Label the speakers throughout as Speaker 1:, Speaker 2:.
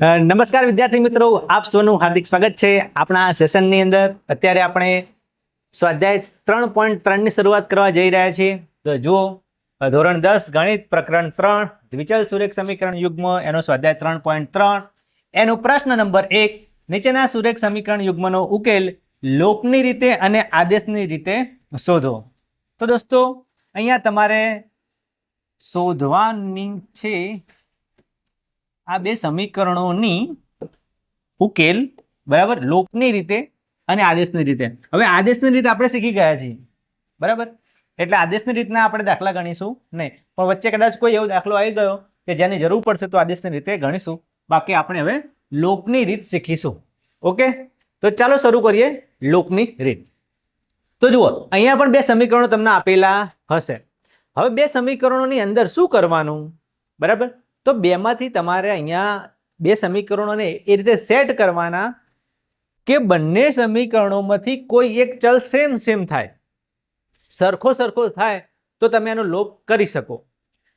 Speaker 1: નમસ્કાર વિદ્યાર્થી મિત્રો. આપ સૌનું હાર્દિક સ્વાગત છે. આપણા સેશનની અંદર અત્યારે આપણે સ્વાધ્યાય ત્રણ પોઈન્ટ ત્રણની શરૂઆત કરવા જઈ રહ્યા છીએ. તો જુઓ ધોરણ દસ, ગણિત પ્રકરણ ત્રણ, દ્વિચલ સુરેખ સમીકરણ યુગ્મ, એનો સ્વાધ્યાય ત્રણ પોઈન્ટ ત્રણ. એનો પ્રશ્ન નંબર એક, નીચેના સુરેખ સમીકરણ યુગ્મનો ઉકેલ લોકની રીતે અને આદેશની રીતે શોધો. તો દોસ્તો, અહીંયા તમારે શોધવાની છે આ બે સમીકરણોની ઉકેલ બરાબર લોકની રીતે અને આદેશની રીતે. હવે આદેશની રીતે આપણે શીખી ગયા છીએ. બરાબર? એટલે આદેશની રીતના આપણે દાખલા ગણીશું નહીં. પણ વચ્ચે કદાચ કોઈ એવો દાખલો આવી ગયો કે જેની જરૂર પડશે તો આદેશની રીતે ગણીશું. બાકી આપણે હવે લોકની રીત શીખીશું. ઓકે? તો ચાલો શરૂ કરીએ લોકની રીત. તો જુઓ, અહીંયા પણ બે સમીકરણો તમને આપેલા હશે. હવે બે સમીકરણોની અંદર શું કરવાનું? બરાબર? તો બેમાંથી તમારે અહીંયા બે સમીકરણોને એ રીતે સેટ કરવાના કે બંને સમીકરણોમાંથી કોઈ એક ચલ સેમ સેમ થાય. સરખો સરખો થાય તો તમે એનો લોપ કરી શકો.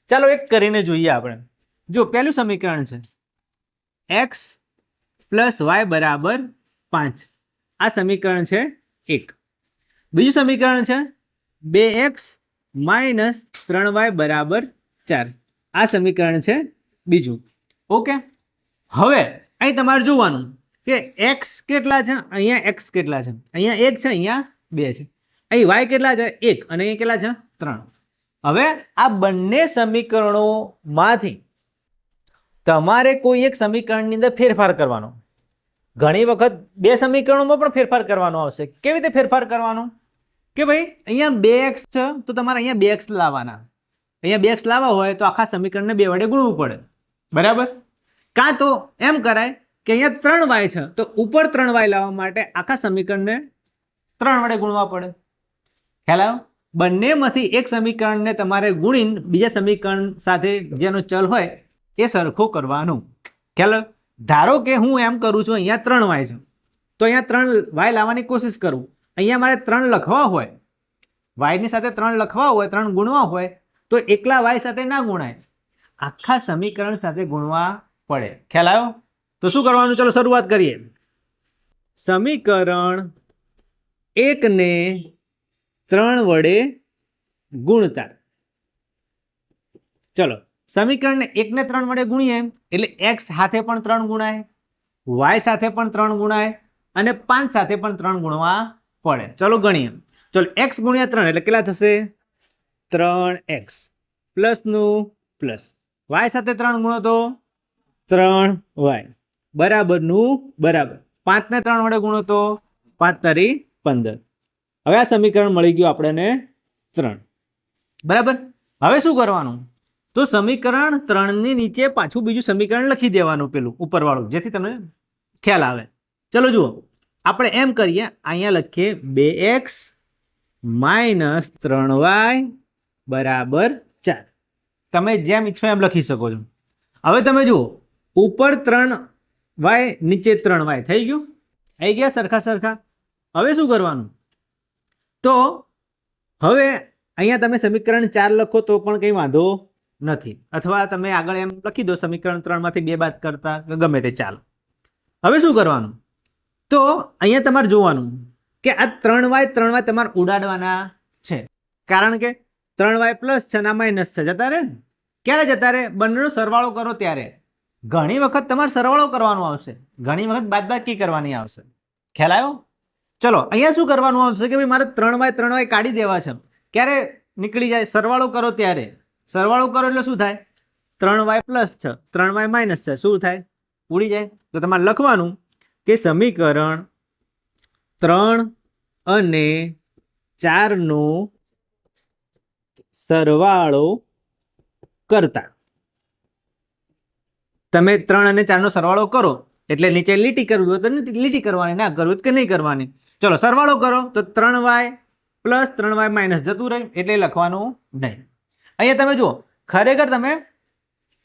Speaker 1: ચાલો એક કરીને જોઈએ આપણે. જો પહેલું સમીકરણ છે. એક્સ પ્લસ વાય બરાબર પાંચ. આ સમીકરણ છે એક. બીજું સમીકરણ છે બે એક્સ માઇનસ ત્રણ વાય બરાબર ચાર. આ સમીકરણ છે બીજું. ઓકે હવે અહીં તમારે જોવાનું કે એક્સ કેટલા છે? અહીંયા એક્સ કેટલા છે? અહીંયા એક છે, અહીંયા બે છે. અહીં વાય કેટલા છે? એક. અને અહીંયા કેટલા છે? ત્રણ. હવે આ બંને સમીકરણોમાંથી તમારે કોઈ એક સમીકરણની અંદર ફેરફાર કરવાનો. ઘણી વખત બે સમીકરણોમાં પણ ફેરફાર કરવાનો આવશે. કેવી રીતે ફેરફાર કરવાનો? કે ભાઈ, અહીંયા બે એક્સ છે, તો તમારે અહીંયા બે એક્સ લાવવાના. અહીંયા બે એક્સ લાવવા હોય તો આખા સમીકરણને બે વડે ગુણવું પડે. બરાબર? કાં તો એમ કરાય કે અહીંયા ત્રણ વાય છે, તો ઉપર ત્રણ વાય લાવવા માટે આખા સમીકરણને ત્રણ વડે ગુણવા પડે. ખ્યાલ બંનેમાંથી એક સમીકરણને તમારે ગુણીને બીજા સમીકરણ સાથે જેનો ચલ હોય એ સરખો કરવાનો. ખ્યાલ ધારો કે હું એમ કરું છું, અહીંયા ત્રણ વાય છે, તો અહીંયા ત્રણ વાય લાવવાની કોશિશ કરું. અહીંયા મારે ત્રણ લખવા હોય વાયની સાથે ત્રણ લખવા હોય, ત્રણ ગુણવા હોય તો એકલા વાય સાથે ના ગુણાય. આખા સમીકરણ સાથે ગુણવા પડે. ખ્યાલ આવ્યો? તો શું કરવાનું? ચલો શરૂઆત કરીએ. સમીકરણ એકને ત્રણ વડે ગુણતા. ચલો, સમીકરણને એકને ત્રણ વડે ગુણીએ એટલે એક્સ સાથે પણ ત્રણ ગુણાય વાય સાથે પણ ત્રણ ગુણાય અને પાંચ સાથે પણ ત્રણ ગુણવા પડે. ચલો ગણીએ. ચલો એક્સ ગુણ્યા ત્રણ એટલે કેટલા થશે? ત્રણ એક્સ. પ્લસનું પ્લસ. વાય સાથે ત્રણ ગુણો તો ત્રણ વાય. બરાબરનું બરાબર. પાંચને ત્રણ વડે ગુણો તો પાંચ તારી પંદર. હવે આ સમીકરણ મળી ગયું આપણને ત્રણ. બરાબર? હવે શું કરવાનું? તો સમીકરણ ત્રણની નીચે પાછું બીજું સમીકરણ લખી દેવાનું પેલું ઉપરવાળું, જેથી તમને ખ્યાલ આવે. ચલો જુઓ. આપણે એમ કરીએ, અહીંયા લખીએ બે એક્સ માઇનસ ત્રણ વાય બરાબર ચાર તમે જેમ ઈચ્છો એમ લખી શકો છો. હવે તમે જુઓ, ઉપર ત્રણ વાય, નીચે ત્રણ વાય. થઈ ગયું? આવી ગયા સરખા સરખા. હવે શું કરવાનું? તો હવે અહીંયા તમે સમીકરણ ચાર લખો તો પણ કંઈ વાંધો નથી. અથવા તમે આગળ એમ લખી દો, સમીકરણ ત્રણમાંથી બે બાદ કરતા ગમે તે ચાલો. હવે શું કરવાનું? તો અહીંયા તમારે જોવાનું કે આ ત્રણ વાય ત્રણ વાય તમારે ઉડાડવાના છે. કારણ કે ત્રણ વાય પ્લસ છે માઇનસ છે. જતા રહે ને? ક્યારે જતા રહે? બંનેનો સરવાળો કરો ત્યારે. ઘણી વખત તમારે સરવાળો કરવાનો આવશે. ઘણી વખત બાદબાકી કરવાની આવશે. ખ્યાલ ચલો, અહીંયા શું કરવાનું આવશે કે ભાઈ મારે ત્રણ વાય ત્રણ વાય કાઢી દેવા છે. ક્યારે નીકળી જાય? સરવાળો કરો ત્યારે. સરવાળો કરો એટલે શું થાય? ત્રણ વાય પ્લસ છે. ત્રણ વાય માઇનસ છે. શું થાય? ઉડી જાય. તો તમારે લખવાનું કે સમીકરણ ત્રણ અને ચારનો સરવાળો કરતા. તમે ત્રણ અને ચારનો સરવાળો કરો, એટલે નીચે લીટી કરવી હોય તો લીટી કરવાની, ના કરવી કે નહીં કરવાની. ચલો, સરવાળો કરો, તો ત્રણ વાય પ્લસ ત્રણ વાય માઇનસ જતું રહે, એટલે લખવાનું નહીં. અહીંયા તમે જુઓ, ખરેખર તમે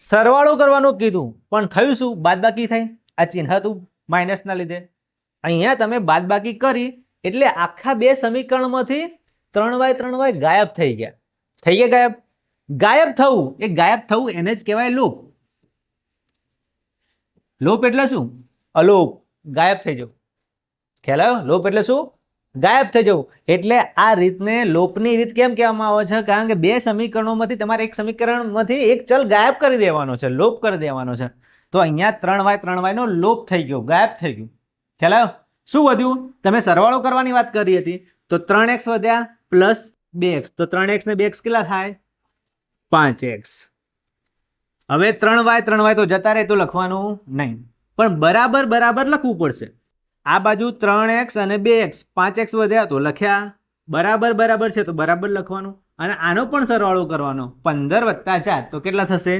Speaker 1: સરવાળો કરવાનું કીધું, પણ થયું શું? બાદબાકી થઈ. આ ચિહ્ન હતું માઇનસના લીધે. અહીંયા તમે બાદબાકી કરી, એટલે આખા બે સમીકરણમાંથી ત્રણ વાય ત્રણ વાય ગાયબ થઈ ગયા. થઈ ગયા ગાયબ? ગાયબ થવું. એ ગાયબ થવું એને જ કહેવાય લોપ. લોપ એટલે શું? અલોપ. ગાયબ થઈ જવું. ખ્યાલ આવ્યો? લોપ એટલે શું? ગાયબ થઈ જવું. એટલે આ રીતને લોપની રીત કેમ કહેવામાં આવે છે? કારણ કે બે સમીકરણોમાંથી તમારે એક સમીકરણમાંથી એક ચલ ગાયબ કરી દેવાનો છે. લોપ કરી દેવાનો છે. તો અહીંયા ત્રણ વાય ત્રણ વાયનો લોપ થઈ ગયો. ગાયબ થઈ ગયું. ખ્યાલ આવ્યો? શું વધ્યું? તમે સરવાળો કરવાની વાત કરી હતી. તો ત્રણ એક્સ વધ્યા પ્લસ બે એક્સ તો ત્રણ એક્સ ને બે એક્સ કેટલા થાય? પાંચ એક્સ હવે ત્રણ વાય ત્રણ વાય તો જતા રહે તો લખવાનું નહીં. પણ બરાબર બરાબર લખવું પડશે. આ બાજુ ત્રણ એક્સ અને બે એક્સ પાંચ એક્સ વધ્યા તો લખ્યા. બરાબર બરાબર છે તો બરાબર લખવાનું. અને આનો પણ સરવાળો કરવાનો. પંદર વત્તા ચાર. તો કેટલા થશે?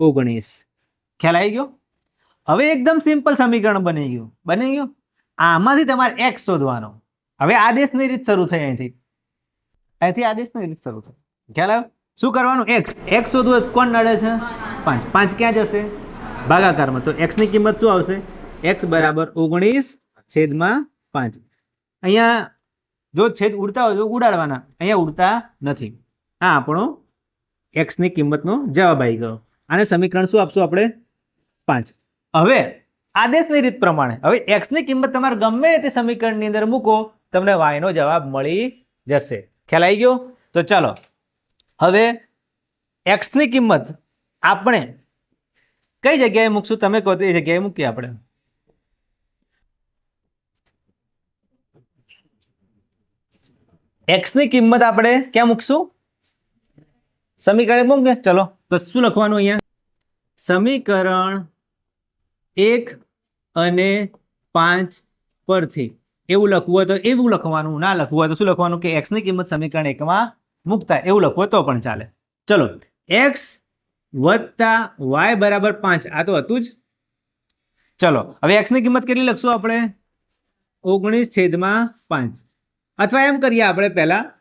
Speaker 1: ઓગણીસ. ખ્યાલ આવી ગયો? હવે એકદમ સિમ્પલ સમીકરણ બની ગયું. બની ગયું? આમાંથી તમારે એક્સ શોધવાનો. હવે આદેશની રીત શરૂ થઈ અહીંથી. અહીંથી આદેશની રીત શરૂ થાય. ખ્યાલ આવ્યો? શું કરવાનું? એક્સ એક્સ શોધવું કોણ નડે છે? પાંચ. પાંચ ક્યાં જશે? ભાગાકારમાં. તો એક્સની કિંમત શું આવશે? એક્સ બરાબર ઓગણીસ છેદમાં પાંચ. અહીંયા જો છેદ ઉડતા હોય તો ઉડાડવાના. અહીંયા ઉડતા નથી. આ આપણો એક્સની કિંમતનો જવાબ આવી ગયો. આને સમીકરણ શું આપશું આપણે? પાંચ. હવે આદેશની રીત પ્રમાણે. હવે એક્સની કિંમત તમારે ગમે તે સમીકરણની અંદર મૂકો, તમને વાયનો જવાબ મળી જશે. ખ્યાલ ગયો? તો ચાલો, હવે એક્સની કિંમત આપણે કઈ જગ્યાએ મૂકશું? તમે કહો એ જગ્યાએ મૂકીએ આપણે. એક્સની કિંમત આપણે ક્યાં મૂકશું? સમીકરણ મૂકે ચલો, તો શું લખવાનું અહીંયા? સમીકરણ એક અને પાંચ પરથી. એવું લખવું હોય તો એવું લખવાનું, ના લખવું હોય તો શું લખવાનું? કે એક્સની કિંમત સમીકરણ એકમાં મૂકતા. એવું લખવું તો પણ ચાલે. ચલો એક્સ વત્તા વાય બરાબર પાંચ. આ તો હતું જ. ચલો, હવે એક્સની કિંમત કેટલી લખશું આપણે? ઓગણીસ છેદમાં પાંચ. અથવા એમ કરીએ આપણે પહેલાં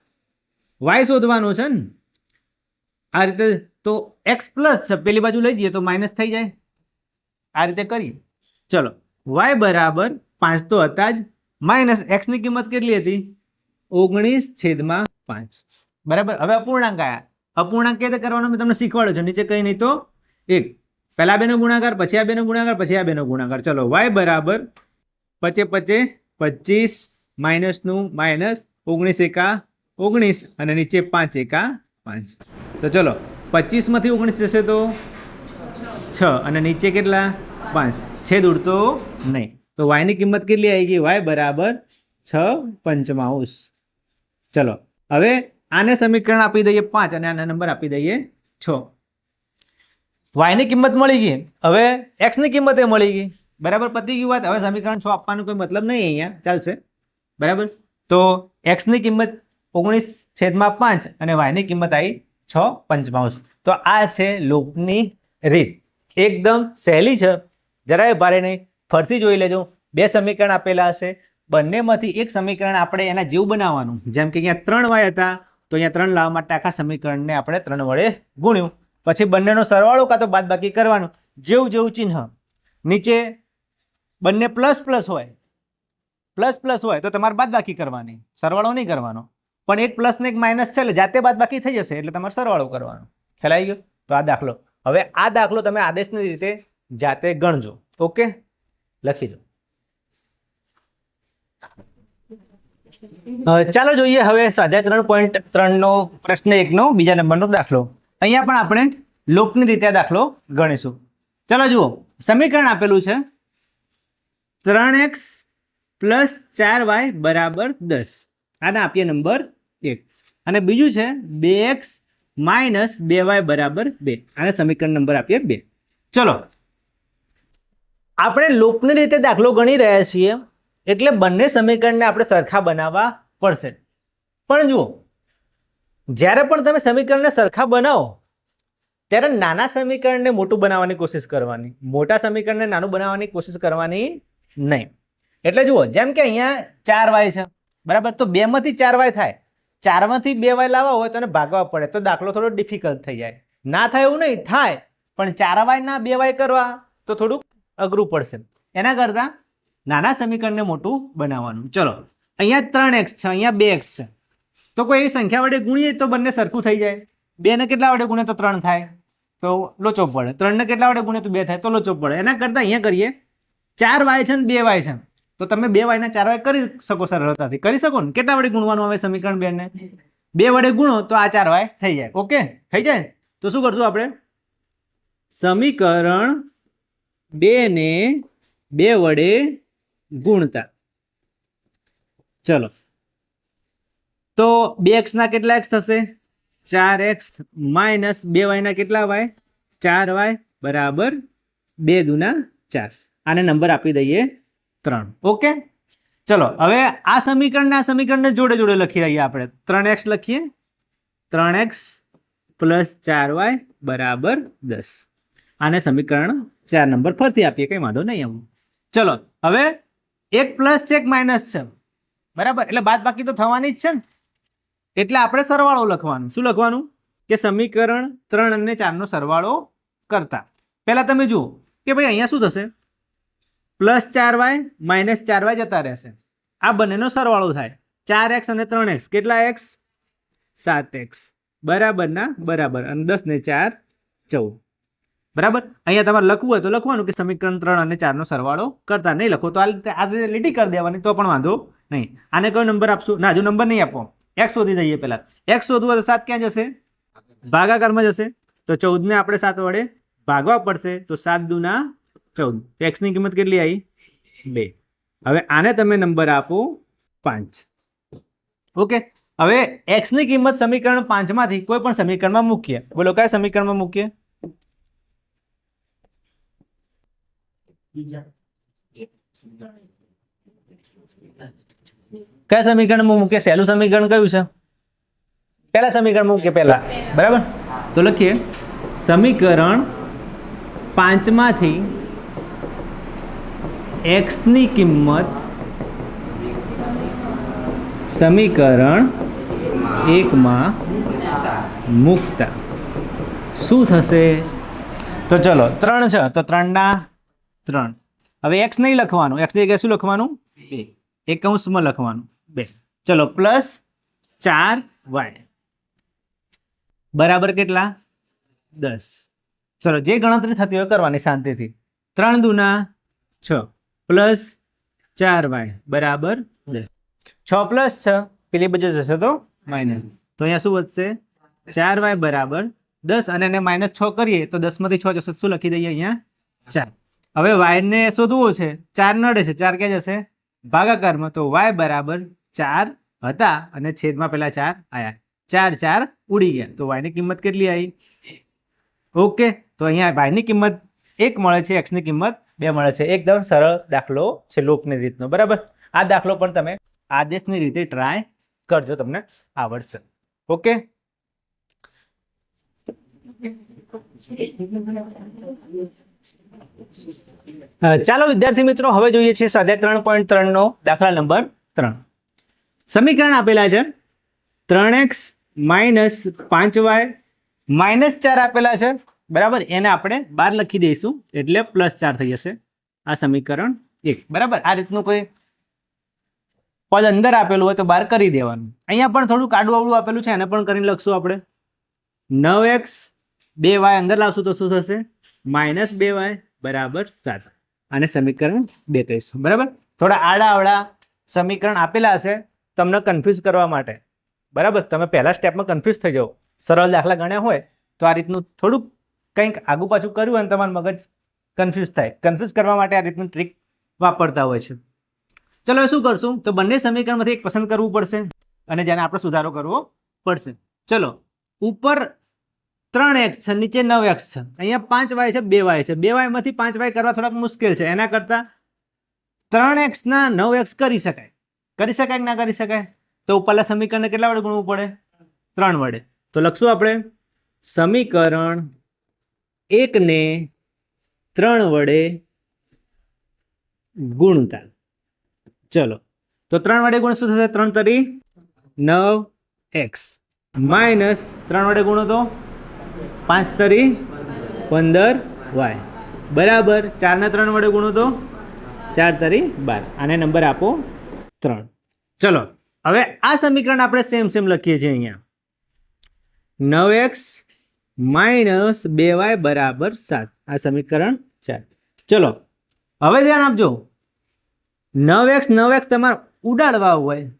Speaker 1: વાય શોધવાનો છે ને? આ રીતે તો એક્સ પ્લસ છે. પેલી બાજુ લઈ જઈએ તો માઇનસ થઈ જાય. આ રીતે કરીએ. ચલો વાય બરાબર પાંચ તો હતા જ. માઇનસ એક્સની કિંમત કેટલી હતી? ઓગણીસ છેદમાં પાંચ. બરાબર? હવે અપૂર્ણાંક આયા. અપૂર્ણાંક કેવી રીતે કરવાનો? મેં તમને શીખવાડ્યો છું. નીચે કંઈ નહીં તો એક. પહેલાં બેનો ગુણાકાર, પછી આ બેનો ગુણાકાર, પછી આ બેનો ગુણાકાર. ચલો વાય બરાબર પચે પચે પચીસ માઇનસનું માઇનસ ઓગણીસ એકા ઓગણીસ અને નીચે પાંચ એકા પાંચ. તો ચલો પચીસમાંથી ઓગણીસ જશે તો છ અને નીચે કેટલા? પાંચ. છેદ ઉડતો નહીં. તો વાયની કિંમત કેટલી આવી ગઈ? વાય બરાબર છ પંચમાંશ ચલો, હવે આને સમીકરણ આપી દઈએ પાંચ અને આને નંબર આપી દઈએ છ. વાયની કિંમત મળી ગઈ. હવે એક્સની કિંમત એ મળી ગઈ. બરાબર પતી ગયું વાત? હવે સમીકરણ છ આપવાનો કોઈ મતલબ નહીં અહીંયા. ચાલશે. બરાબર? તો એક્સની કિંમત ઓગણીસ છેદમાં પાંચ અને વાયની કિંમત આવી છ પંચમાંશ તો આ છે લોપની રીત. એકદમ સહેલી છે. જરાય ભારે નહીં. ફરતી જોઈ લેજો. બે સમીકરણ આપેલા હશે. બંનેમાંથી એક સમીકરણ આપણે એના જેવું બનાવવાનું. જેમ કે અહીંયા ત્રણ વાય હતા, તો અહીંયા ત્રણ લાવવા માટે આખા સમીકરણને આપણે ત્રણ વડે ગુણ્યું. પછી બંનેનો સરવાળો કાં તો બાદબાકી કરવાનું. જેવું જેવું ચિહ્ન. નીચે બંને પ્લસ પ્લસ હોય. પ્લસ પ્લસ હોય તો તમારે બાદબાકી કરવાની. સરવાળો નહીં કરવાનો. પણ એક પ્લસ ને એક માઇનસ છે એટલે જાતે બાદબાકી થઈ જશે એટલે તમારે સરવાળો કરવાનો. ખ્યાલ ગયો? તો આ દાખલો. હવે આ દાખલો તમે આદેશની રીતે જાતે ગણજો. ઓકે? લખી દો. ચાલો જોઈએ, હવે સ્વાધ્યાય ત્રણ પોઈન્ટ ત્રણનો પ્રશ્ન એકનો, બીજા નંબરનો દાખલો. અહીંયા પણ આપણે લોકની રીતે દાખલો ગણીશું. ચાલો જુઓ, સમીકરણ આપેલું છે. ત્રણ એક્સ પ્લસ ચાર વાય બરાબર દસ. આને આપીએ નંબર એક. અને બીજું છે, બે એક્સ માઇનસ બે વાય બરાબર બે. આને સમીકરણ નંબર આપીએ બે. ચલો આપણે લોપની રીતે દાખલો ગણી રહ્યા છીએ, એટલે બંને સમીકરણને આપણે સરખા બનાવવા પડશે. પણ જુઓ, જ્યારે પણ તમે સમીકરણને સરખા બનાવો, ત્યારે નાના સમીકરણને મોટું બનાવવાની કોશિશ કરવાની, મોટા સમીકરણને નાનું બનાવવાની કોશિશ કરવાની નહીં. એટલે જુઓ, જેમ કે અહીંયા ચાર વાય છે, બરાબર? તો બેમાંથી ચાર વાય થાય. ચારમાંથી બે વાય લાવવા હોય તો એને ભાગવા પડે, તો દાખલો થોડો ડિફિકલ્ટ થઈ જાય. ના થાય એવું નહીં, થાય. પણ ચાર વાય ના બે વાય કરવા, તો થોડુંક અઘરું પડશે. એના કરતાં નાના સમીકરણને મોટું બનાવવાનું. ચલો, અહીંયા ત્રણ એક્સ છે, અહીંયા બે એક્સ છે. તો કોઈ એવી સંખ્યા વડે ગુણીએ તો બંને સરખું થઈ જાય. બેને કેટલા વડે ગુણે તો ત્રણ થાય? તો લોચો પડે. ત્રણને કેટલા વડે ગુણે તો બે થાય? તો લોચો પડે. એના કરતાં અહીંયા કરીએ, ચાર વાય છે ને બે વાય છે. તો તમે બે વાયના ચાર વાય કરી શકો સરળતાથી. કરી શકો ને? કેટલા વડે ગુણવાનું આવે સમીકરણ બે ને બે વડે ગુણો તો આ ચાર વાય થઈ જાય. ઓકે? થઈ જાય? તો શું કરશું આપણે? સમીકરણ બે ને બે વડે ગુણતા. ચલો. તો બે એક્સના કેટલા એક્સ થશે? ચાર એક્સ માઇનસ બે વાયના કેટલા વાય ચાર વાય બરાબર બે દુના ચાર. આને નંબર આપી દઈએ ત્રણ. ઓકે? ચલો, હવે આ સમીકરણને આ સમીકરણને જોડે જોડે લખી રહીએ આપણે. ત્રણ એક્સ લખીએ. ત્રણ એક્સ પ્લસ ચાર વાય બરાબર દસ. આને સમીકરણ ચાર નંબર ફરતી આપીએ, કંઈ વાંધો નહીં આવું ચલો, હવે એક પ્લસ છે, એક માઇનસ છે. બરાબર? એટલે બાદ બાકી તો થવાની જ છે ને? એટલે આપણે સરવાળો લખવાનું. શું લખવાનું? કે સમીકરણ ત્રણ અને ચારનો સરવાળો કરતા. પહેલાં તમે જુઓ કે ભાઈ અહીંયા શું થશે? પ્લસ ચાર વાય માઇનસ ચાર વાય જતા રહેશે. આ બંનેનો સરવાળો થાય. ચાર એક્સ અને ત્રણ એક્સ કેટલા એક્સ સાત એક્સ બરાબરના બરાબર. અને દસ ને ચાર, ચૌદ. બરાબર? અહીંયા તમારે લખવું હોય તો લખવાનું કે સમીકરણ ત્રણ અને ચારનો સરવાળો કરતા નહીં લખો. તો આ રીતે આ રીતે લીટી કરી દેવાની, તો પણ વાંધો નહીં. આને કયો નંબર આપશું? ના હજુ નંબર નહીં આપો. એક્સ શોધી દઈએ પહેલાં. એક્સ શોધવું હોય તો સાત ક્યાં જશે? ભાગાકારમાં જશે. તો ચૌદને આપણે સાત વડે ભાગવા પડશે. તો સાત દુના ચૌદ. એક્સની કિંમત કેટલી આવી? બે. હવે આને તમે નંબર આપો પાંચ. ઓકે હવે એક્સની કિંમત સમીકરણ પાંચમાંથી કોઈ પણ સમીકરણમાં મૂકીએ. બોલો, કયા સમીકરણમાં મૂકીએ? કયા સમીકરણમાં મૂકે? સહેલું સમીકરણ કયું છે? પહેલા સમીકરણ મૂકે પહેલા. બરાબર? તો લખીએ. સમીકરણ પાંચમાંથી એક્સની કિંમત સમીકરણ એકમાં મૂકતા. શું થશે? તો ચલો, ત્રણ છે, તો ત્રણના ત્રણ. હવે એક્સ નહીં લખવાનું. એક્સની જગ્યાએ શું લખવાનું? બે. એક કૌંસમાં લખવાનું. બે. ચલો પ્લસ ચાર વાય બરાબર કેટલા? દસ. ચલો, જે ગણતરી થતી હોય કરવાની શાંતિથી. ત્રણ દુના છ. પ્લસ ચાર વાય બરાબર દસ. છ પ્લસ છ. પેલી બાજુ જશે તો માઇનસ તો અહીંયા શું વધશે? ચાર વાય બરાબર દસ. અને એને માઇનસ છ કરીએ તો દસમાંથી છ જશે. શું લખી દઈએ અહીંયા? ચાર. હવે વાયને શોધવો છે. ચાર નડે છે. ચાર ક્યાં જશે? ભાગાકારમાં. તો વાય બરાબર ચાર હતા અને છેદમાં પેલા ચાર આયા. ચાર ચાર ઉડી ગયા. તો વાયની કિંમત કેટલી આવી? ઓકે. તો અહીંયા વાયની કિંમત એક મળે છે એક્સની કિંમત બે મળે છે. એકદમ સરળ દાખલો છે લોકની રીતનો. બરાબર? આ દાખલો પણ તમે આદેશની રીતે ટ્રાય કરજો. તમને આવડશે. ઓકે? અ, ચાલો વિદ્યાર્થી મિત્રો, હવે જોઈએ છીએ સ્વાધ્યાય ત્રણ પોઈન્ટ ત્રણનો દાખલા નંબર ત્રણ. સમીકરણ આપેલા છે. ત્રણ એક્સ માઇનસ પાંચ વાય માઇનસ ચાર આપેલા છે. બરાબર? એને આપણે બાર લખી દઈશું. એટલે પ્લસ ચાર થઈ જશે. આ સમીકરણ એક. બરાબર? આ રીતનું કોઈ પદ અંદર આપેલું હોય તો બાર કરી દેવાનું. અહીંયા પણ થોડું કાડું આવડું આપેલું છે. એને પણ કરીને લખશું આપણે. નવ એક્સ બે વાય અંદર લાવશું તો શું થશે? માઇનસ બે વાય બરાબર સાત. અને સમીકરણ બે કહીશું. બરાબર? થોડા આડા આવડા સમીકરણ આપેલા હશે તમને કન્ફ્યુઝ કરવા માટે. બરાબર? તમે પહેલા સ્ટેપમાં કન્ફ્યુઝ થઈ જાઓ. સરળ દાખલા ગણ્યા હોય તો આ રીતનું થોડુંક કંઈક આગુ પાછું કર્યું હોય ને તમારું મગજ કન્ફ્યુઝ થાય. કન્ફ્યુઝ કરવા માટે આ રીતનું ટ્રીક વાપરતા હોય છે. ચલો શું કરશું? તો બંને સમીકરણમાંથી એક પસંદ કરવું પડશે અને જેને આપણે સુધારો કરવો પડશે. ચલો, ઉપર ત્રણ એક્સ નીચે નવ એક્સ છે. અહીંયા પાંચ વાય છે, બે વાય છે. બે વાયમાંથી પાંચ વાય કરવા થોડાક મુશ્કેલ છે. એના કરતાં ત્રણ એક્સના નવ એક્સ કરી શકાય. કરી શકાય કે ના કરી શકાય? તો ઉપરના સમીકરણને કેટલા વડે ગુણવું પડે? ત્રણ વડે. તો લખશું આપણે, સમીકરણ એકને ત્રણ વડે ગુણતા. ચલો. તો ત્રણ વડે ગુણ શું થશે? ત્રણ તરી નવ એક્સ માઇનસ ત્રણ વડે ગુણો તો પાંચ તરી પંદર વાય. બરાબર, ચારના ત્રણ વડે ગુણો તો ચાર તરી બાર. આને નંબર આપો ત્રણ. ચલો, હવે આ સમીકરણ આપણે સેમ સેમ લખીએ છીએ અહીંયા. નવ એક્સ માઇનસ બે વાય બરાબર સાત. આ સમીકરણ ચાર. ચલો, હવે ધ્યાન આપજો. નવ એક્સ નવ એક્સ તમારે ઉડાડવા હોય.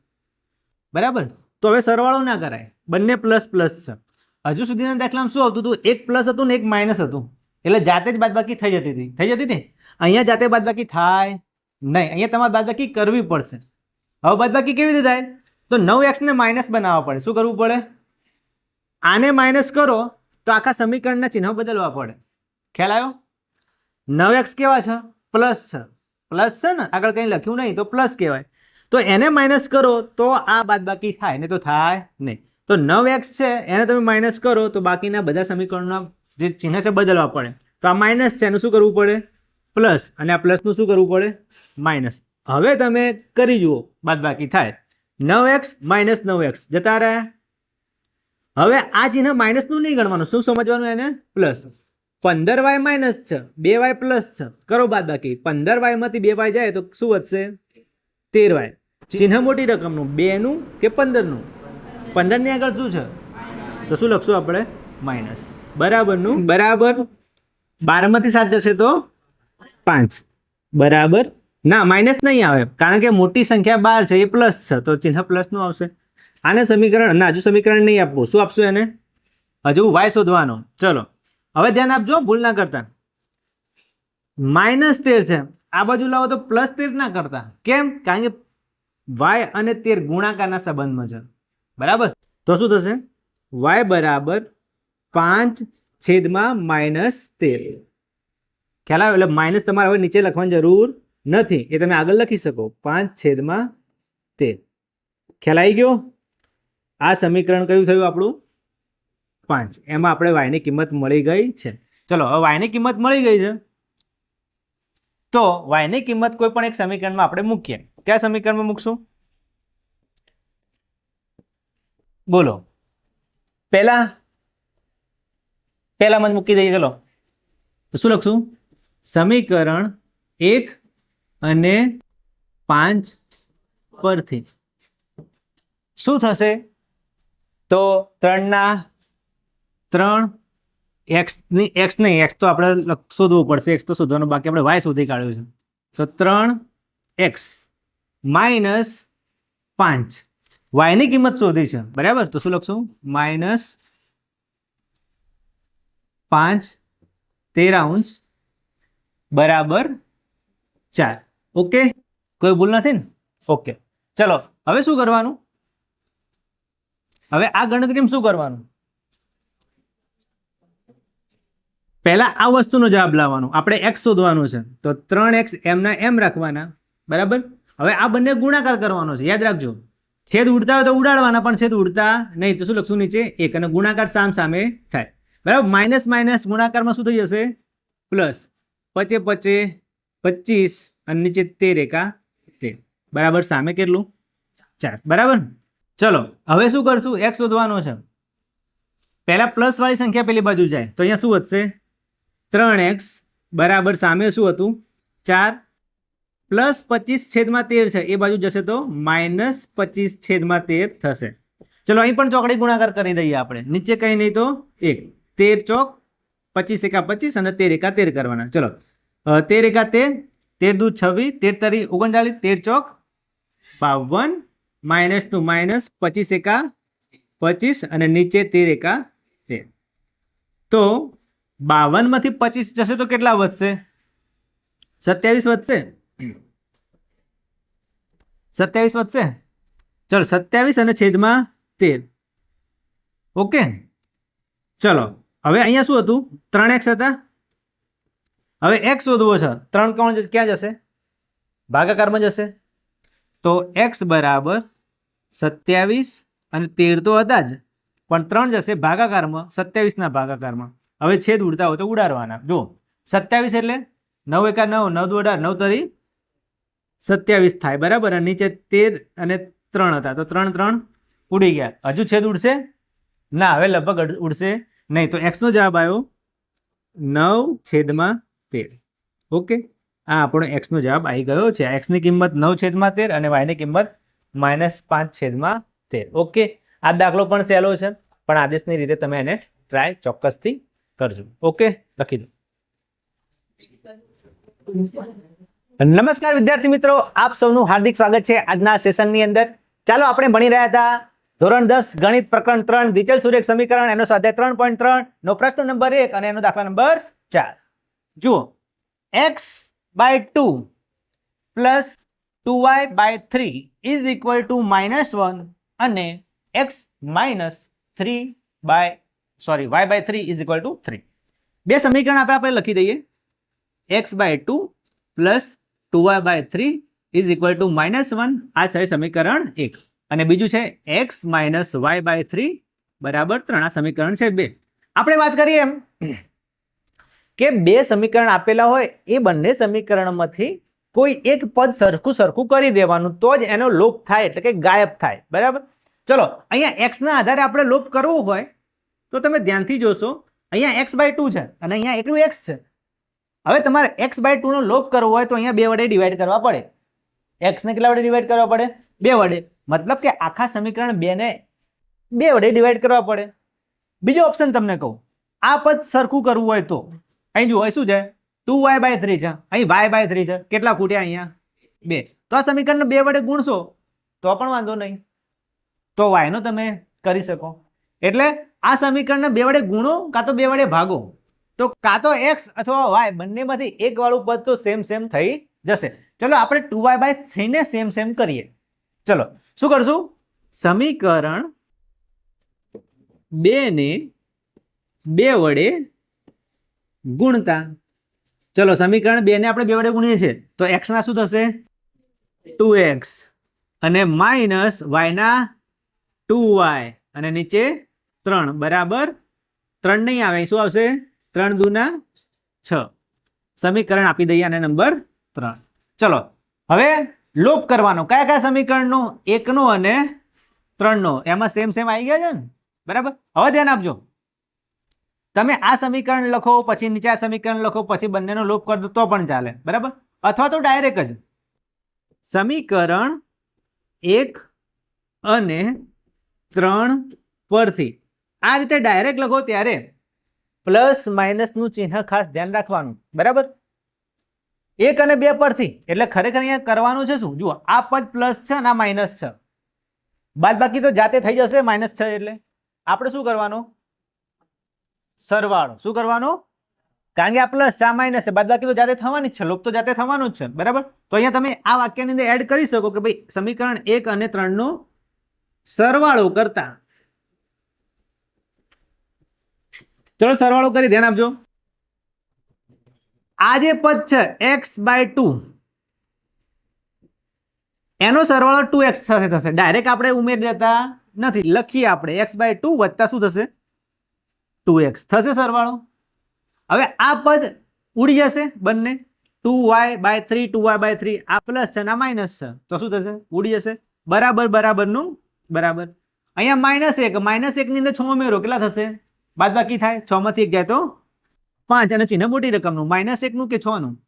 Speaker 1: બરાબર? તો હવે સરવાળો ના કરાય. બંને પ્લસ પ્લસ છે. હજુ સુધીના દાખલામાં શું આવતું હતું? એક પ્લસ હતું ને એક માઇનસ હતું. એટલે જાતે જ બાદબાકી થઈ જતી હતી. થઈ જતી હતી? અહીંયા જાતે બાદબાકી થાય નહીં. અહીંયા તમારે બાદબાકી કરવી પડશે. હવે બાદબાકી કેવી રીતે થાય? તો નવ એક્સને માઇનસ બનાવવા પડે. શું કરવું પડે? આને માઇનસ કરો તો આખા સમીકરણના ચિહ્નો બદલવા પડે. ખ્યાલ આવ્યો? નવ એક્સ કેવા છે? પ્લસ છે. પ્લસ છે ને? આગળ કંઈ લખ્યું નહીં, તો પ્લસ કહેવાય. તો એને માઇનસ કરો તો આ બાદબાકી થાય ને તો થાય નહીં. તો નવ એક્સ છે, એને તમે માઇનસ કરો તો બાકીના બધા સમીકરણના જે ચિહ્ન છે બદલવા પડે. તો આ માઇનસ છે, એનું શું કરવું પડે? પ્લસ અને આ પ્લસનું શું કરવું પડે? માઇનસ હવે તમે કરી જુઓ, બાદબાકી થાય. નવ એક્સ માઇનસ નવ એક્સ જતા રહ્યા. હવે આ ચિહ્ન માઇનસનું નહીં ગણવાનું. શું સમજવાનું એને? પ્લસ પંદર વાય માઇનસ છે, બે વાય પ્લસ છે. કરો બાદ બાકી પંદર વાયમાંથી બે વાય જાય તો શું વધશે? તેર વાય ચિહ્ન મોટી રકમનું, બેનું કે પંદરનું? પંદરની આગળ શું છે? તો શું લખશું આપણે? માઇનસ. બરાબરનું? બરાબર. બારમાંથી સાત જશે તો પાંચ. બરાબર. ના, માઇનસ નહીં આવે. કારણ કે મોટી સંખ્યા બાર છે, એ પ્લસ છે. તો ચિહ્ન પ્લસનું આવશે. આને સમીકરણ, ના, હજુ સમીકરણ નહીં આપવું. શું આપશું એને? હજુ વાય શોધવાનો. ચલો. હવે ધ્યાન આપજો, ભૂલ ના કરતા. માઇનસ તેર છે. આ બાજુ લાવો તો પ્લસ તેર ના કરતા. કેમ? કારણ કે વાય અને તેર ગુણાકારના સંબંધમાં છે. બરાબર? તો શું થશે? વાય બરાબર પાંચ છેદમાં માઇનસ તેર. ખ્યાલ આવે? એટલે માઇનસ તમારે હવે નીચે લખવાની જરૂર નથી. એ તમે આગળ લખી શકો. પાંચ છેદમાં તેર. ખ્યાલ આવી ગયો? આ સમીકરણ કયું થયું આપણું? પાંચ. એમાં આપણે વાયની કિંમત મળી ગઈ છે. ચલો હવે વાયની કિંમત મળી ગઈ છે. તો વાયની કિંમત કોઈ પણ એક સમીકરણમાં આપણે મૂકીએ. કયા સમીકરણમાં મૂકશું? બોલો. પહેલા પહેલામાં જ મૂકી દઈએ, ચલો. તો શું લખશું? સમીકરણ એક અને પાંચ પરથી. શું થશે? તો ત્રણના ત્રણ એક્સની એક્સ નહીં, એક્સ તો આપણે શોધવું પડશે. એક્સ તો શોધવાનું, બાકી આપણે વાય શોધી કાઢ્યું છે. તો ત્રણ એક્સ માઇનસ પાંચ. વાયની કિંમત શોધી છે. બરાબર? તો શું લખશું? માઇનસ પાંચ તેર અંશ બરાબર ચાર. ઓકે? કોઈ ભૂલ નથી ને? ઓકે. ચલો, હવે શું કરવાનું? હવે આ ગણતરીમાં શું કરવાનું? પહેલા આ વસ્તુનો જવાબ લાવવાનો. આપણે એક્સ શોધવાનું છે. તો ત્રણ એક્સ એમના એમ રાખવાના. બરાબર? હવે આ બંને ગુણાકાર કરવાનો છે. યાદ રાખજો. છેદ ઉડતા હોય તો ઉડાડવાના, પણ છેદ ઉડતા નહીં. તો શું લખશું નીચે? એક અને ગુણાકાર સામ સામે થાય. બરાબર? માઇનસ માઇનસ ગુણાકારમાં શું થઈ જશે? પ્લસ પચે પચે પચીસ અને નીચે તેર એકા તેર. બરાબર? સામે કેટલું? ચાર. બરાબર? ચલો, હવે શું કરશું? એક્સ શોધવાનો છે. પહેલાં પ્લસવાળી સંખ્યા પેલી બાજુ જાય. તો અહીંયા શું વધશે? ત્રણ એક્સ. બરાબર? સામે શું હતું? ચાર. પ્લસ પચીસ છેદમાં તેર છે. એ બાજુ જશે તો માઇનસ પચીસ છેદમાં તેર થશે. ચલો, અહીં પણ ચોકડી ગુણાકાર કરી દઈએ આપણે. નીચે કંઈ નહીં તો એક. તેર ચોક પચીસ એકા પચીસ અને તેર એકા તેર કરવાના. ચલો. તેર એકા તેર તેર દુ છવ્વીસ, તેર તરી ઓગણચાલીસ, તેર ચોક બાવન, માઇનસ ટુ માઇનસ પચીસ એકા પચીસ અને નીચે તેર એકા તેર. તો બાવનમાંથી પચીસ જશે તો કેટલા વધશે? સત્યાવીસ વધશે. સત્યાવીસ વધશે ચલો, સત્યાવીસ અને છેદમાં તેર. ઓકે? ચલો, હવે અહીંયા શું હતું? ત્રણ એક્સ હતા. હવે એક્સ શોધવો છે. ત્રણ કોણ ક્યાં જશે? ભાગાકારમાં જશે. તો એક્સ બરાબર સત્યાવીસ અને તેર તો હતા જ. પણ ત્રણ જશે ભાગાકારમાં, સત્યાવીસના ભાગાકારમાં. હવે છેદ ઉડતા હોય તો ઉડાડવાના. જો સત્યાવીસ એટલે નવ એકા નવ નવ દુ અઢાર નવ તરી સત્યાવીસ થાય, બરાબર? અને નીચે તેર અને ત્રણ હતા. તો ત્રણ ત્રણ ઉડી ગયા. હજુ છેદ ઉડશે? ના, હવે લગભગ ઉડશે નહીં. તો એક્સનો જવાબ આવ્યો નવ છેદમાં તેર. ઓકે? આ આપણો એક્સનો જવાબ આવી ગયો છે. એક્સની કિંમત નવ છેદમાં તેર અને વાયની કિંમત માઇનસ પાંચ છેદમાં તેર. ઓકે? આ દાખલો પણ સહેલો છે, પણ આદેશની રીતે તમે એને ટ્રાય ચોક્કસથી કરજો. ઓકે? લખી દો. નમસ્કાર વિદ્યાર્થી મિત્રો, આપ સૌનું હાર્દિક સ્વાગત છે આજના સેશનની અંદર. ચાલો આપણે ભણી રહ્યા હતા ધોરણ દસ, ગણિત પ્રકરણ ત્રણ દ્વિચલ સુરેખ સમીકરણ, એનો સ્વાધ્યાય ત્રણ પોઈન્ટ ત્રણ, નો પ્રશ્ન નંબર એક અને એનો દાખલા નંબર ચાર. જુઓ, X by two plus two Y by three is equal to minus one અને X minus three by, sorry, Y by three is equal to three. બે સમીકરણ આપણે આપણે લખી દઈએ. X by two plus two Y by three is equal to minus one આ છે સમીકરણ એક. અને બીજું છે X minus Y by three બરાબર ત્રણ. આ સમીકરણ છે બે. આપણે વાત કરીએ એમ કે બે સમીકરણ આપેલા હોય એ બંને સમીકરણમાંથી કોઈ એક પદ સરખું સરખું કરી દેવાનું તો જ એનો લોપ થાય, એટલે કે ગાયબ થાય. બરાબર? ચલો, અહીંયા એક્સના આધારે આપણે લોપ કરવો હોય તો તમે ધ્યાનથી જોશો. અહીંયા એક્સ બાય ટુ છે અને અહીંયા એકલું એક્સ છે. હવે તમારે એક્સ બાય ટુનો લોપ કરવો હોય તો અહીંયા બે વડે ડિવાઈડ કરવા પડે. એક્સને કેટલા વડે ડિવાઈડ કરવા પડે? બે વડે. મતલબ કે આખા સમીકરણ બેને બે વડે ડિવાઈડ કરવા પડે. બીજો ઓપ્શન તમને કહું. આ પદ સરખું કરવું હોય તો. અહીં જુઓ શું છે? ટુ વાય બાય થ્રી છે. અહીં વાય બાય થ્રી છે. કેટલા ખૂટ્યા અહીંયા? બે. તો આ સમીકરણને બે વડે ગુણશો, તો પણ વાંધો નહીં. તો વાયનો તમે કરી શકો. એટલે આ સમીકરણને બે વડે ગુણો કાં તો બે વડે ભાગો. તો કાં તો એક્સ અથવા વાય બંનેમાંથી એક વાળું પદ તો સેમ સેમ થઈ જશે. ચલો, આપણે ટુ વાય બાય થ્રીને સેમ સેમ કરીએ. ચલો, શું કરશું? સમીકરણ બે ને બે વડે ગુણતા. ચલો, સમીકરણ બે ને આપણે બે વડે ગુણીએ છીએ. તો એક્સના શું થશે? ટુ એક્સ અને માઇનસ વાયના ટુ વાય અને નીચે ત્રણ. બરાબર? ત્રણ નહીં આવે. શું આવશે? ત્રણ દુના છ. સમીકરણ આપી દઈએ અને નંબર ત્રણ. ચલો, હવે લોપ કરવાનો. કયા કયા સમીકરણનો? એકનો અને ત્રણનો. એમાં સેમ સેમ આવી ગયા છે ને? બરાબર? હવે ધ્યાન આપજો. તમે આ સમીકરણ લખો, પછી નીચે આ સમીકરણ લખો, પછી બંનેનો લોપ કર દો, તો પણ ચાલે. બરાબર? અથવા તો ડાયરેક્ટ જ. સમીકરણ એક અને ત્રણ પરથી. આ રીતે ડાયરેક્ટ લખો ત્યારે પ્લસ માઇનસનું ચિહ્ન ખાસ ધ્યાન રાખવાનું. બરાબર? એક અને બે પરથી. એટલે ખરેખર અહીંયા કરવાનું છે શું? જુઓ, આ પદ પ્લસ છે અને આ માઇનસ છે. બાદ બાકી તો જાતે થઈ જશે, માઇનસ છે એટલે. આપણે શું કરવાનું? સરવાળો. શું કરવાનું? કારણ કે આ પ્લસ આ માઇનસ છે. બાદ બાકી તો જાતે થવાની જ છે. લોપ તો જાતે થવાનું જ છે. બરાબર? તો અહીંયા તમે આ વાક્યની અંદર એડ કરી શકો કે ભાઈ સમીકરણ એક અને ત્રણનો સરવાળો કરતા ચલો સરવાળો કરી, ધ્યાન આપજો. આ જે પદ છે એક્સ બાય ટુ એનો સરવાળો ટુ એક્સ થશે થશે. ડાયરેક્ટ આપણે ઉમેરી દેતા નથી. લખીએ આપણે એક્સ બાય ટુ વત્તા શું થશે? ટુ એક્સ થશે સરવાળો? હવે આ પદ ઉડી જશે બંને. Two Y by three two Y by three આ પ્લસ છે ને આ માઇનસ છે. તો શું થશે? ઉડી જશે. બરાબર, બરાબરનું? બરાબર. અહીંયા માઇનસ એક. માઇનસ એકની અંદર છ ઉમેરો. કેટલા થશે? બાદ બાકી થાય, છ માંથી એક જાય તો પાંચ અને ચિહ્ન મોટી રકમનું, માઇનસ એકનું કે છનું?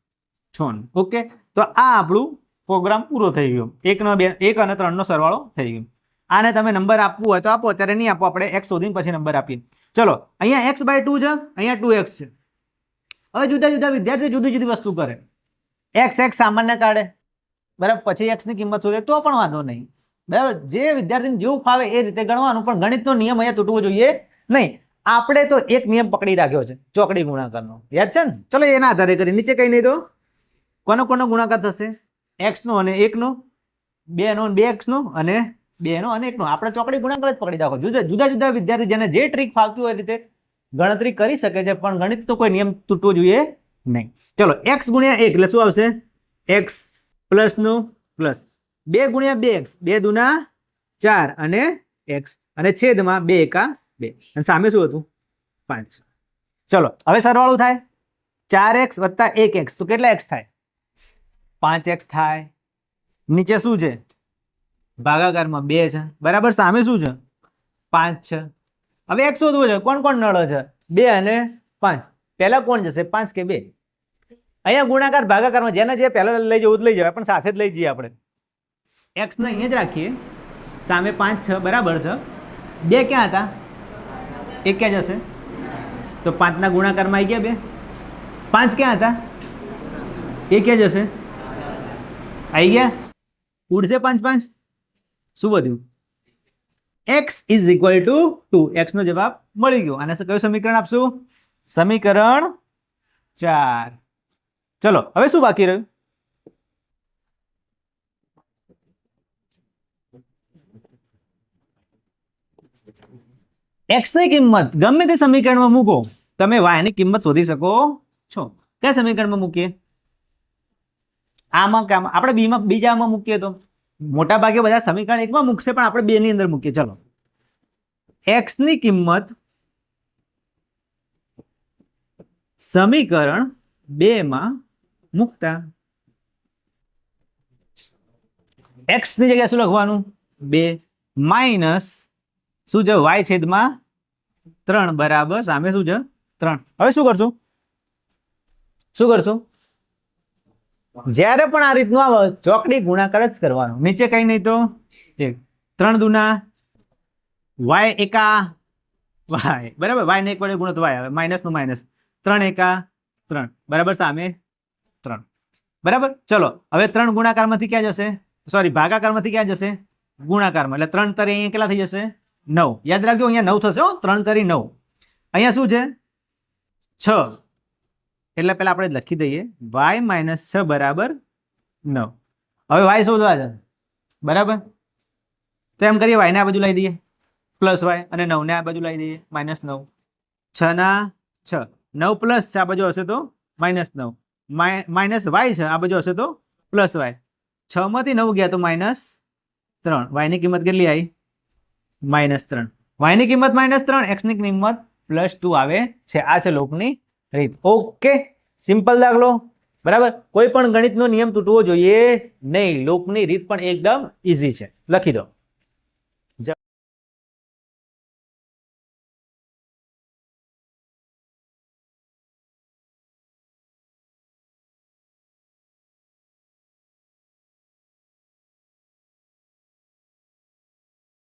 Speaker 1: છનું. ઓકે? તો આ આપણું પ્રોગ્રામ પૂરો થઈ ગયો. એકનો બે, એક અને ત્રણનો સરવાળો થઈ ગયો. આને તમે નંબર આપવું હોય તો આપો, અત્યારે નહીં આપો, આપણે એક્સ શોધીને પછી નંબર આપીએ. ચલો, અહીંયા એક્સ બાય ટુ છે, અહીંયા ટુ એક્સ છે. હવે જુદા જુદા વિદ્યાર્થી જુદી જુદી વસ્તુ કરે. એક્સ એક્સ સામાન્ય કાઢે. બરાબર? પછી એક્સની કિંમત શોધે, તો પણ વાંધો નહીં. બરાબર? જે વિદ્યાર્થીને જેવું ફાવે એ રીતે ગણવાનું, પણ ગણિતનો નિયમ અહીંયા તૂટવો જોઈએ નહીં. આપણે તો એક નિયમ પકડી રાખ્યો છે, ચોકડી ગુણાકારનો. યાદ છે ને? ચલો એના આધારે કરી. નીચે કંઈ નહીં તો? કોનો કોનો ગુણાકાર થશે? એક્સનો અને એકનો બેનો બે એક્સનો અને બેનો અને એકનો આપણે ચોકડી ગુણાકાર જ પકડી રાખો. જુદા જુદા જુદા વિદ્યાર્થી જેને જે ટ્રીક ફાવતી હોય રીતે ગણતરી કરી શકે છે, પણ ગણિત તો કોઈ નિયમ તૂટવો જોઈએ નહીં. ચલો એક્સ ગુણ્યા એક, એટલે શું આવશે? એક્સ પ્લસનું પ્લસ બે ગુણ્યા બે એક્સ બે દુના ચાર અને એક્સ અને છેદમાં બે એકા બે. અને સામે શું હતું? પાંચ. ચલો, હવે સરવાળું થાય. ચાર એક્સ વત્તા એક એક્સ. તો કેટલા એક્સ થાય? પાંચ એક્સ થાય. નીચે શું છે? ભાગાકારમાં બે છે. બરાબર, સામે શું છે? પાંચ છે. હવે એક શોધવું છે. કોણ કોણ નળો છે? બે અને પાંચ. પહેલાં કોણ જશે? પાંચ કે બે? અહીંયા ગુણાકાર ભાગાકારમાં જેને જે પહેલાં લઈ જવું લઈ જવાય, પણ સાથે જ લઈ જઈએ આપણે. એક્સને અહીંયા જ રાખીએ. સામે પાંચ છ. બરાબર છે. બે ક્યાં હતા? એક ક્યાં જશે? તો પાંચના ગુણાકારમાં આવી ગયા બે. પાંચ ક્યાં હતા? એ ક્યાં જશે? આવી ગયા? ઉડશે પાંચ પાંચ? શું વધ્યું? X is equal to two એક્સનો જવાબ મળી ગયો. આને કયું સમીકરણ આપશું? સમીકરણ ચાર. ચલો, હવે શું બાકી રહ્યું? એક્સની કિંમત, ગમે તે સમીકરણમાં મૂકો. તમે વાયની કિંમત શોધી શકો છો. કયા સમીકરણમાં મૂકીએ? આમાં કે આમાં? આપણે બીમાં બીજામાં મૂકીએ તો? મોટા ભાગે બધા સમીકરણ એકમાં મૂકશે, પણ આપણે બે ની અંદર મૂકીએ. ચલો. એક્સની કિંમત સમીકરણ બેમાં મૂકતા. એક્સની જગ્યાએ શું લખવાનું? બે માઇનસ શું છે? વાય છેદમાં ત્રણ બરાબર. સામે શું છે? ત્રણ. હવે શું કરશું? શું કરશું? જ્યારે પણ આ રીતનું આવે, ચોકડી ગુણાકાર જ કરવાનો. નીચે કઈ નહીં તો? એક. ત્રણ દુના વાય એકા વાય. બરાબર? વાય ને એક વડે ગુણો તો વાય આવે. માઇનસનું માઇનસ. ત્રણ એકા ત્રણ. બરાબર? સામે ત્રણ. બરાબર? ચલો. હવે ત્રણ ગુણાકારમાંથી ક્યાં જશે? સોરી ભાગાકારમાંથી ક્યાં જશે? ગુણાકારમાં. એટલે ત્રણ તરી અહીંયા કેટલા થઈ જશે? નવ. યાદ રાખજો, અહીંયા નવ થશે ત્રણ તરી નવ. અહીંયા શું છે? છ. એટલે પહેલાં આપણે લખી દઈએ. વાય માઇનસ છ બરાબર નવ. હવે વાય શોધવા છે. બરાબર? તો એમ કરીએ વાયને આ બાજુ લાવી દઈએ. પ્લસ વાય અને નવને આ બાજુ લાવી દઈએ. માઇનસ નવ. છના છ. નવ પ્લસ આ બાજુ હશે તો માઇનસ નવ. માઇનસ વાય છે, આ બાજુ હશે તો પ્લસ વાય છમાંથી નવ ગયા તો માઇનસ ત્રણ. વાયની કિંમત કેટલી આવી? માઇનસ ત્રણ. વાયની કિંમત માઇનસ ત્રણ એક્સની કિંમત પ્લસ ટુ આવે છે. આ છે લોકની રીત. ઓકે સિમ્પલ દાખલો. બરાબર? કોઈ પણ ગણિતનો નિયમ તૂટવો જોઈએ નહીં. લોકની રીત પણ એકદમ ઇઝી છે. લખી દો.